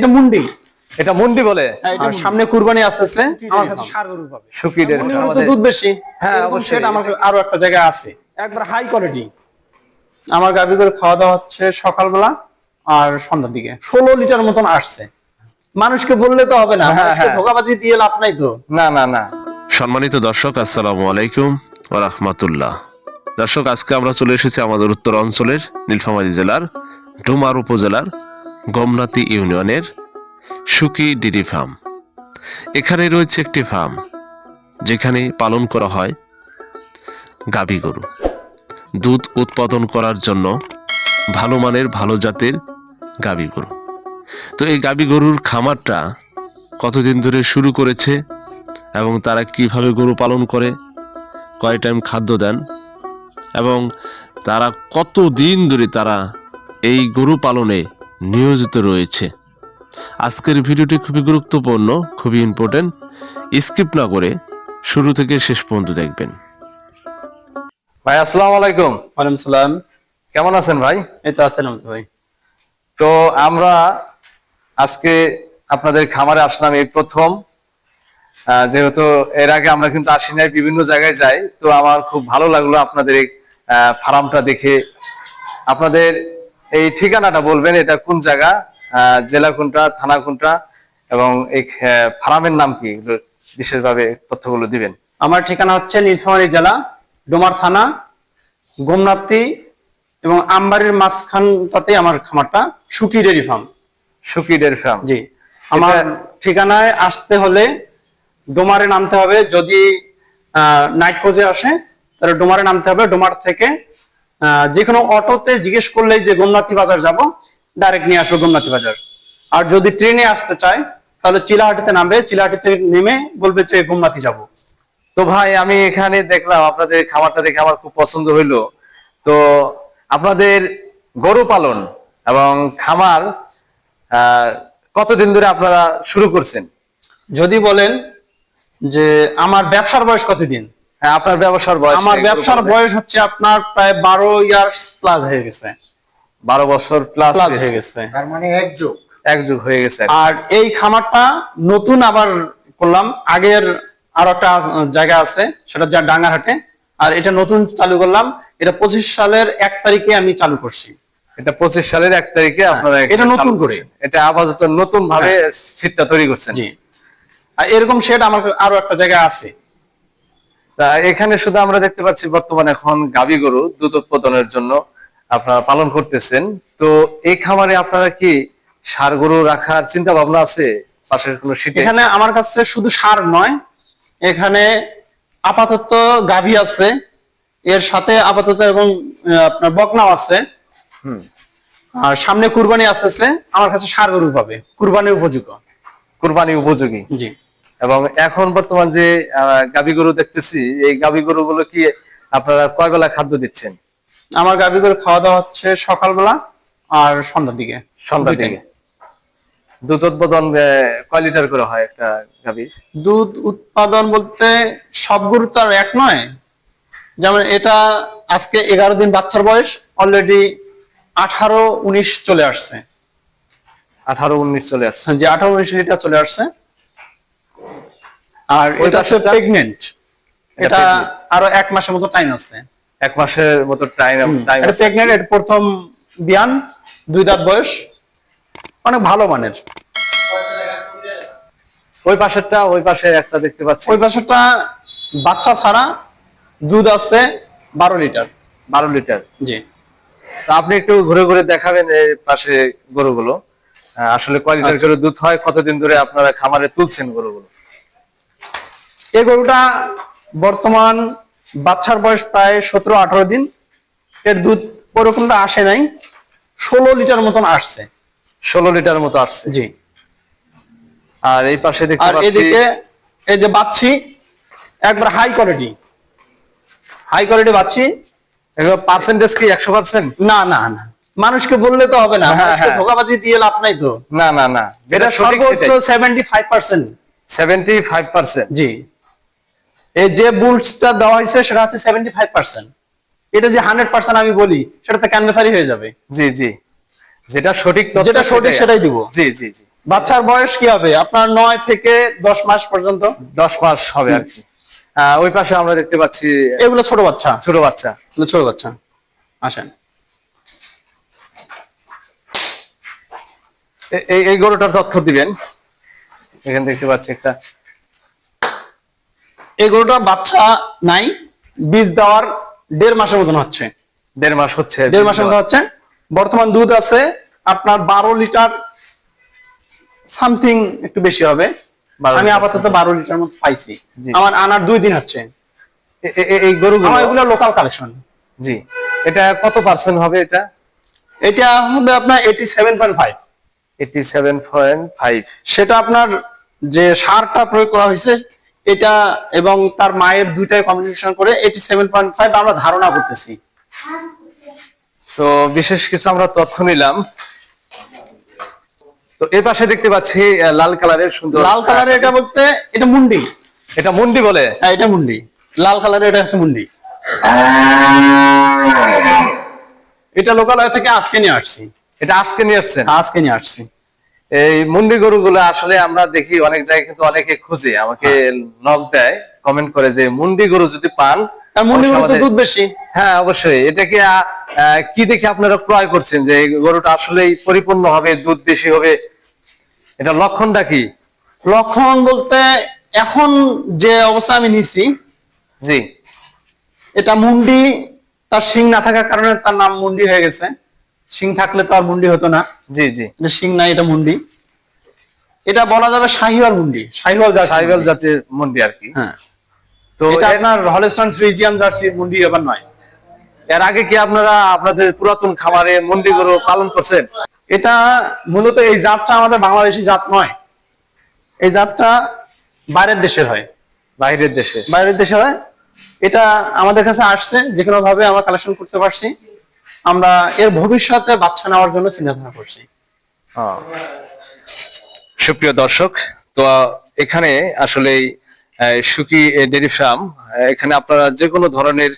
এটা মুন্ডি। এটা মুন্ডি বলে? আর সামনে কুরবানি আসতেছে? আমার কাছে সার গরু পাবে তো আমাদের দুধ বেশি। হ্যাঁ, হ্যাঁ অবশ্যই। সেটা আমার আরও একটা জায়গায় আছে। একবার হাই কোয়ালিটি আমার গাভি করে খাওয়া দাওয়া হচ্ছে সকালবেলা আর সন্ধ্যার দিকে। ষোলো লিটার মতন আসছে। মানুষকে বললে তো হবে না। হ্যাঁ, হ্যাঁ। ধোকাবাজি দিয়ে লাভ নাই তো। না না না। সম্মানিত দর্শক আসসালামু আলাইকুম ও রাহমাতুল্লাহ। দর্শক আজকে আমরা চলে এসেছি আমাদের উত্তর অঞ্চলের নীলফামারী জেলার ডুমার উপজেলার গমনাতি ইউনিয়নের সুকি ডেরি ফার্ম। এখানে রয়েছে একটি ফার্ম, যেখানে পালন করা হয় গাবি গরু। দুধ উৎপাদন করার জন্য ভালো মানের ভালো জাতের গাবি গরু। তো এই গাবি গরুর খামারটা কতদিন ধরে শুরু করেছে এবং তারা কীভাবে গরু পালন করে, কয় টাইম খাদ্য দেন, এবং তারা কত দিন ধরে তারা এই গরু পালনে নিয়োজিত রয়েছে। আজকের ভিডিওটি খুবই গুরুত্বপূর্ণ খুবই ইম্পর্টেন্ট স্কিপ না করে শুরু থেকে শেষ পর্যন্ত দেখবেন। ভাই আসসালামু আলাইকুম। ওয়ালাইকুম সালাম। কেমন আছেন ভাই? এই তো আছেন ভাই। তো আমরা আজকে আপনাদের খামারে আসলাম এই প্রথম। যেহেতু এর আগে আমরা কিন্তু আসি নাই বিভিন্ন জায়গায় যাই। তো আমার খুব ভালো লাগল আপনাদের এই আহ, ফার্মটা দেখে। আপনাদের এই ঠিকানাটা বলবেন এটা কোন জায়গা? জেলা কোনটা থানা কোনটা? এবং এই ফার্মের নাম কি? বিশেষভাবে তথ্যগুলো দিবেন। আমার ঠিকানা হচ্ছে নীলফামারী জেলা ডোমার থানা গোমনাথি এবং আমবাড়ির মাঝখানটাতে আমার খামারটা Suki dairy farm. Suki dairy farm. জি। আমার ঠিকানায় আসতে হলে ডোমারে নামতে হবে। যদি নাইট কোচে আসে তাহলে ডোমারে নামতে হবে। ডোমার থেকে যে কোনো অটোতে জিজ্ঞেস করলেই যে গোমনাথি বাজার যাব ডাইরেক্ট নিয়ে আসবে গোমনাথি বাজার। আর যদি ট্রেনে আসতে চায় তাহলে চিলাহাটিতে নামবে চিলাহাটিতে নেমে বলবে যে গোমনাথি যাব। তো ভাই আমি এখানে দেখলাম আপনাদের খামারটা দেখে আমার খুব পছন্দ হইল। তো আপনাদের গরু পালন এবং খামার আহ, কতদিন ধরে আপনারা শুরু করছেন? যদি বলেন যে আমার ব্যবসার বয়স কতদিন? হ্যাঁ আপনার ব্যবসার বয়স আমার ব্যবসার? বয়স হচ্ছে আপনার প্রায় বারো ইয়ার্স প্লাস হয়ে গেছে। বারো বছর প্লাস হয়ে গেছে। তার মানে এক যোগ। এক যুগ হয়ে গেছে। আর এই খামারটা নতুন আবার করলাম। আগের আর একটা জায়গা আছে সেটা যা ডাঙ্গারহাটে। আর এটা নতুন চালু করলাম। এটা পঁচিশ সালের এক তারিখে আমি চালু করছি। এটা পঁচিশ সালের এক তারিখে আপনারা হ্যাঁ, এটা নতুন করে। এটা আপাতত নতুন ভাবে শীতটা তৈরি করছেন। জি। আর এরকম শেড আমার আরও একটা জায়গায় আছে। তা এখানে শুধু আমরা দেখতে পাচ্ছি বর্তমানে এখন গাবি গরু দুধ উৎপাদনের জন্য আপনারা পালন করতেছেন। তো এই খামারে আপনারা কি সার গরু রাখার চিন্তা ভাবনা আছে? পাশের কোনো শীতে? এখানে আমার কাছে শুধু সার নয় এখানে আপাতত গাভী আছে এর সাথে আপাতত এবং আপনার বকনাও আছে। আর সামনে কুরবানি আসতেছে আমার কাছে সার গরু পাবে কুরবানির উপযোগী। কুরবানি উপযোগী। জি। এবং এখন বর্তমান যে গাভী গরু দেখতেছি এই গাভী গরু গুলো কি আপনারা কয় বেলা খাদ্য দিচ্ছেন? আমার গাভী করে খাওয়া দাওয়া হচ্ছে সকালবেলা আর সন্ধ্যার দিকে। সন্ধ্যার দিকে। দুধ উৎপাদন কয় লিটার করে হয় একটা গাভী? দুধ উৎপাদন বলতে সব গরু তো আর এক নয়। যেমন এটা আজকে এগারো দিন বাচ্চার বয়স অলরেডি আঠারো উনিশ চলে আসছে। আঠারো উনিশ চলে আসছে। যে আঠারো উনিশ লিটার চলে আসছে। আর এটা হচ্ছে প্রেগনেন্ট এটা আরও এক মাসের মতো টাইম আছে। এক মাসের মতো টাইম টাইম এটা প্রেগনেন্ট এটা প্রথম বিয়ান দুই দাঁত বয়স। অনেক ভালো মানের। ওই পাশেরটা ওই পাশে একটা দেখতে পাচ্ছি। ওই পাশেরটা বাচ্চা ছাড়া দুধ আছে বারো লিটার। বারো লিটার। জি। তো আপনি একটু ঘুরে ঘুরে দেখাবেন এই পাশে গরুগুলো। আসলে কয় লিটার আচ্ছা। করে দুধ হয় কতদিন ধরে আপনারা খামারে তুলছেন গরুগুলো? এই গরুটা বর্তমান বাচ্চার বয়স প্রায় সতেরো আঠারো দিন। এর দুধ ওরকমটা আসে নাই। ষোলো লিটার মতন আসছে। ষোলো লিটার মতো আসছে। জি। আর এই পাশে আর এদিকে এই যে বাচ্চি একবার হাই কোয়ালিটি হাই কোয়ালিটি বাচ্চি। পার্সেন্টেজ কি একশো পার্সেন্ট না না না। মানুষকে বললে তো হবে না। হ্যাঁ, মানুষকে হ্যাঁ। ধোকাবাজি দিয়ে লাভ নাই তো। না না না। এটা সর্বোচ্চ seventy five percent seventy five percent জি। এই যে বুলসটা দেওয়া হয়েছে সেটা হচ্ছে সেভেন্টি ফাইভ পার্সেন্ট এটা যে হান্ড্রেড পার্সেন্ট আমি বলি সেটা তো ক্যানভাসারি হয়ে যাবে। জি জি। যেটা সঠিক যেটা সঠিক সেটাই দিব। জি জি জি। বাচ্চার বয়স কি হবে? আপনার নয় থেকে দশ মাস পর্যন্ত? দশ মাস হবে আর কি। ওই পাশে আমরা দেখতে পাচ্ছি এগুলো ছোট বাচ্চা। ছোট বাচ্চা। ছোট বাচ্চা। আসেন। এই এই গরুটার তথ্য দিবেন। এখানে দেখতে পাচ্ছি একটা এই গরুটা বাচ্চা নাই বীজ দেওয়ার দেড় মাসের মতন হচ্ছে। দেড় মাস হচ্ছে দেড় মাসের মতো হচ্ছে। বর্তমান দুধ আছে আপনার বারো লিটার সামথিং একটু বেশি হবে। আমি আপাতত বারো লিটার মতো পাইছি। আমার আনার দুই দিন হচ্ছে। এই আমার এগুলো লোকাল কালেকশন জি। এটা কত পার্সেন্ট হবে এটা? এটা হবে আপনার eighty seven point five eighty seven point five সেটা আপনার যে সারটা প্রয়োগ করা হয়েছে এটা এবং তার মায়ের দুইটাই কম্বিনেশন করে এইটি সেভেন পয়েন্ট ফাইভ আমরা ধারণা করতেছি। তো বিশেষ কিছু আমরা তথ্য নিলাম। তো এর পাশে দেখতে পাচ্ছি লাল কালারের সুন্দর লাল কালারের এটা বলতে এটা মুন্ডি। এটা মুন্ডি বলে? হ্যাঁ এটা মুন্ডি। লাল কালারের এটা হচ্ছে মুন্ডি। এটা লোকালয় থেকে আজকে নিয়ে আসছি। এটা আজকে নিয়ে আসছেন? আজকে নিয়ে আসছি। এই মুন্ডি গরুগুলো আসলে আমরা দেখি অনেক জায়গায় কিন্তু অনেকে খুঁজে আমাকে নক দেয় কমেন্ট করে যে মুন্ডি গরু যদি পান আর মুন্ডি গরু তো আমাদের- দুধ বেশি। হ্যাঁ অবশ্যই। এটা কি আহ, আহ, কি দেখে আপনারা ক্রয় করছেন যে গরুটা আসলেই পরিপূর্ণ হবে দুধ বেশি হবে? এটা লক্ষণটা কি? লক্ষণ বলতে এখন যে অবস্থা আমি নিছি জি। এটা মুন্ডি তার শিং না থাকার কারণে তার নাম মুন্ডি হয়ে গেছে। শিং থাকলে তো আর মুন্ডি হতো না। জি জি। এটা শিং নাই এটা মুন্ডি। এটা বলা যাবে শাহিওয়াল মুন্ডি শাহিওয়াল সাইবেল মুন্ডি। জাতের মুন্ডি আর কি। হ্যাঁ। তো এটা আপনার হলেস্টন ফ্রিজিয়ান জার্সি মুন্ডি এবার নয়। এর আগে কি আপনারা আপনাদের পুরাতন খামারে মুন্ডি গরু পালন করছেন? এটা মূলত এই জাতটা আমাদের বাংলাদেশি জাত নয়। এই জাতটা বাইরের দেশের হয়। বাইরের দেশে। বাইরের দেশে হয়। এটা আমাদের কাছে আসছে যে কোনো ভাবে আমরা কালেকশন করতে পারছি। আমরা এর ভবিষ্যতে বাচ্চা নেওয়ার জন্য চিন্তা করছি। সুপ্রিয় দর্শক, তো এখানে আসলে সুকি ডেরি ফার্ম এখানে আপনারা যে কোনো ধরনের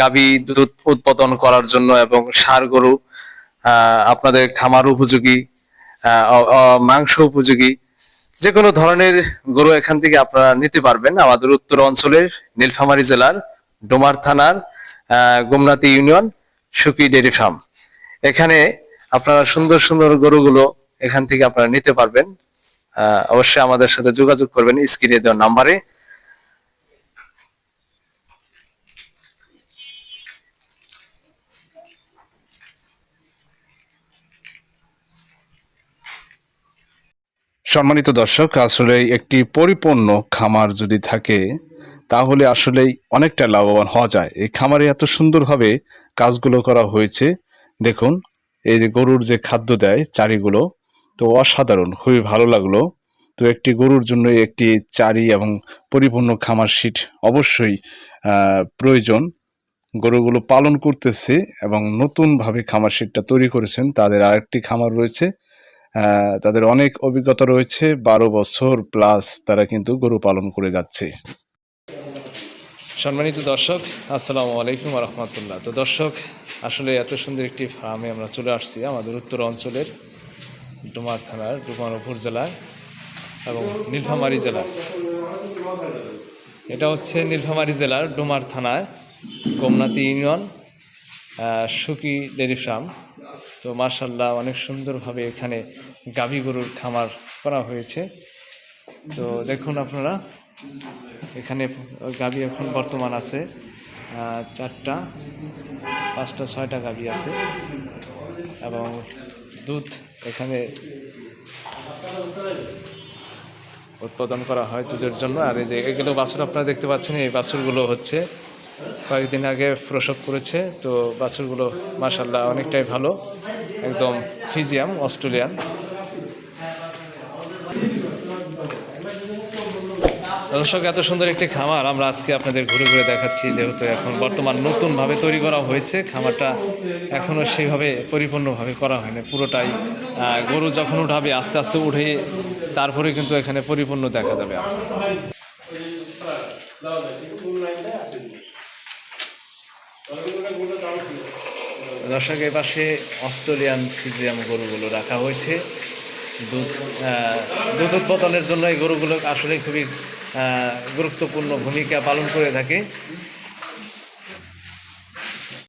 গাভী দুধ উৎপাদন করার জন্য এবং সার গরু আপনাদের খামার উপযোগী মাংস উপযোগী যে কোনো ধরনের গরু এখান থেকে আপনারা নিতে পারবেন আমাদের উত্তর অঞ্চলের নীলফামারী জেলার ডোমার থানার Gomnati union. Suki dairy farm. এখানে আপনারা সুন্দর সুন্দর গরুগুলো এখান থেকে আপনারা নিতে পারবেন। অবশ্যই আমাদের সাথে যোগাযোগ করবেন স্ক্রিনে দেওয়া নাম্বারে। সম্মানিত দর্শক আসলে একটি পরিপূর্ণ খামার যদি থাকে, তাহলে আসলেই অনেকটা লাভবান হওয়া যায়। এই খামারে এত সুন্দরভাবে কাজগুলো করা হয়েছে। দেখুন, এই যে গরুর যে খাদ্য দেয় চারিগুলো, তো অসাধারণ, খুবই ভালো লাগল। তো একটি গরুর জন্য একটি চারি এবং পরিপূর্ণ খামার শীট অবশ্যই প্রয়োজন। গরুগুলো পালন করতেছে এবং নতুনভাবে খামার শীটটা তৈরি করেছেন। তাদের আরেকটি খামার রয়েছে তাদের অনেক অভিজ্ঞতা রয়েছে। বারো বছর প্লাস তারা কিন্তু গরু পালন করে যাচ্ছে। সম্মানিত দর্শক, আসসালামু আলাইকুম রহমতুল্লাহ। তো দর্শক, আসলে এত সুন্দর একটি ফার্মে আমরা চলে আসছি আমাদের উত্তর অঞ্চলের ডুমার থানার ডুমারপুর জেলার এবং নীলফামারী জেলার এটা হচ্ছে নীলফামারী জেলার ডুমার থানায় Gomnati union Suki dairy farm. তো মার্শাল্লাহ অনেক সুন্দরভাবে এখানে গাভী গরুর খামার করা হয়েছে। তো দেখুন আপনারা এখানে গাভী এখন বর্তমান আছে চারটা, পাঁচটা, ছয়টা গাভী আছে। এবং দুধ এখানে উৎপাদন করা হয় দুধের জন্য। আর এই যে এগুলো বাছুর আপনারা দেখতে পাচ্ছেন, এই বাছুরগুলো হচ্ছে কয়েকদিন আগে প্রসব করেছে। তো বাছুরগুলো মাসাল্লাহ অনেকটাই ভালো, একদম ফিজিয়াম, অস্ট্রেলিয়ান। দর্শক, এত সুন্দর একটি খামার আমরা আজকে আপনাদের ঘুরে ঘুরে দেখাচ্ছি, যেহেতু এখন বর্তমান নতুনভাবে তৈরি করা হয়েছে, খামারটা এখনও সেইভাবে পরিপূর্ণভাবে করা হয়নি, পুরোটাই গরু যখন উঠাবে, আস্তে আস্তে উঠে তারপরে কিন্তু এখানে পরিপূর্ণ দেখা যাবে। দর্শক এ পাশে অস্ট্রেলিয়ান ফিজিয়াম গরুগুলো রাখা হয়েছে। দুধ দুধ উৎপাদনের জন্য এই গরুগুলো আসলে খুবই গুরুত্বপূর্ণ ভূমিকা পালন করে থাকে।